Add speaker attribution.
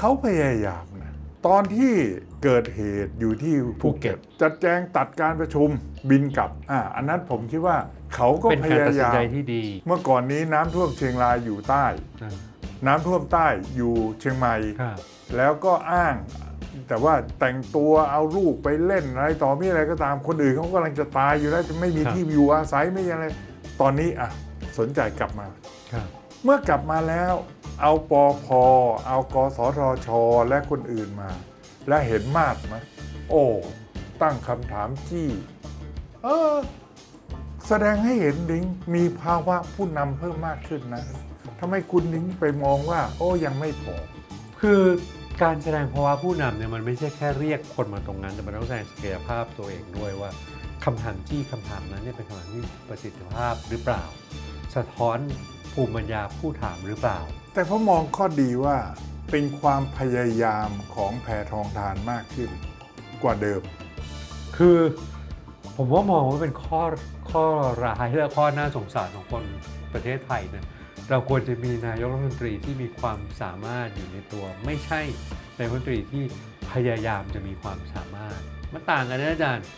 Speaker 1: เขาพยายามนะตอนที่เกิดเหตุอยู่ที่ภูเก็ตจัดแจงตัดการประชุมบินกลับอ่าอันนั้นผมคิดว่าเขาก็
Speaker 2: เป็น
Speaker 1: พ
Speaker 2: การ
Speaker 1: ยา
Speaker 2: ตัดสิน
Speaker 1: ยาม
Speaker 2: ใจที่ดี
Speaker 1: เมื่อก่อนนี้น้ำท่วมเชียงรายอยู่ใต้
Speaker 2: อ่า
Speaker 1: น้ำท่วมใต้อยู่เชียงใหม่
Speaker 2: ครับ
Speaker 1: แล้วก็อ้าง แต่ว่าแต่งตัวเอาลูกไปเล่นอะไรต่อมีอะไรก็ตามคนอื่นเขากำลังจะตายอยู่แล้วจะไม่มีที่อยู่อาศัยไม่มีอะไรตอนนี้อะสนใจกลับมา
Speaker 2: ครับ
Speaker 1: เมื่อกลับมาแล้ว เอาปอพอเอากสทช และคนอื่นมา และเห็นมากไหมโอ้ ตั้งคำถามจี้เออแสดงให้เห็นดิงมีภาวะผู้นำเพิ่มมากขึ้นนะทำไมคุณดิงไปมองว่า โอ้ยังไม่พอ
Speaker 2: คือการแสดงภาวะผู้นำเนี่ยมันไม่ใช่แค่เรียกคนมาตรงนั้น แต่มันต้องแสดงศักยภาพตัวเองด้วยว่าคำถามจี้คำถามนั้นเนี่ยเป็นคำถามที่ประสิทธิภาพหรือเปล่า สะท้อนภูมิปัญญาผู้ถามหรือเปล่า
Speaker 1: แต่ผมมองข้อดีว่าเป็นความพยายามของแพทองทานมากขึ้นกว่าเดิม
Speaker 2: คือผมว่ามองว่าเป็นข้อข้อร้ายและข้อน่าสงสารของคนประเทศไทยเนี่ยเราควรจะมีนายกรัฐมนตรีที่มีความสามารถอยู่ในตัว ไม่ใช่นายกรัฐมนตรีที่พยายามจะมีความสามารถมันต่างกันนะอาจารย์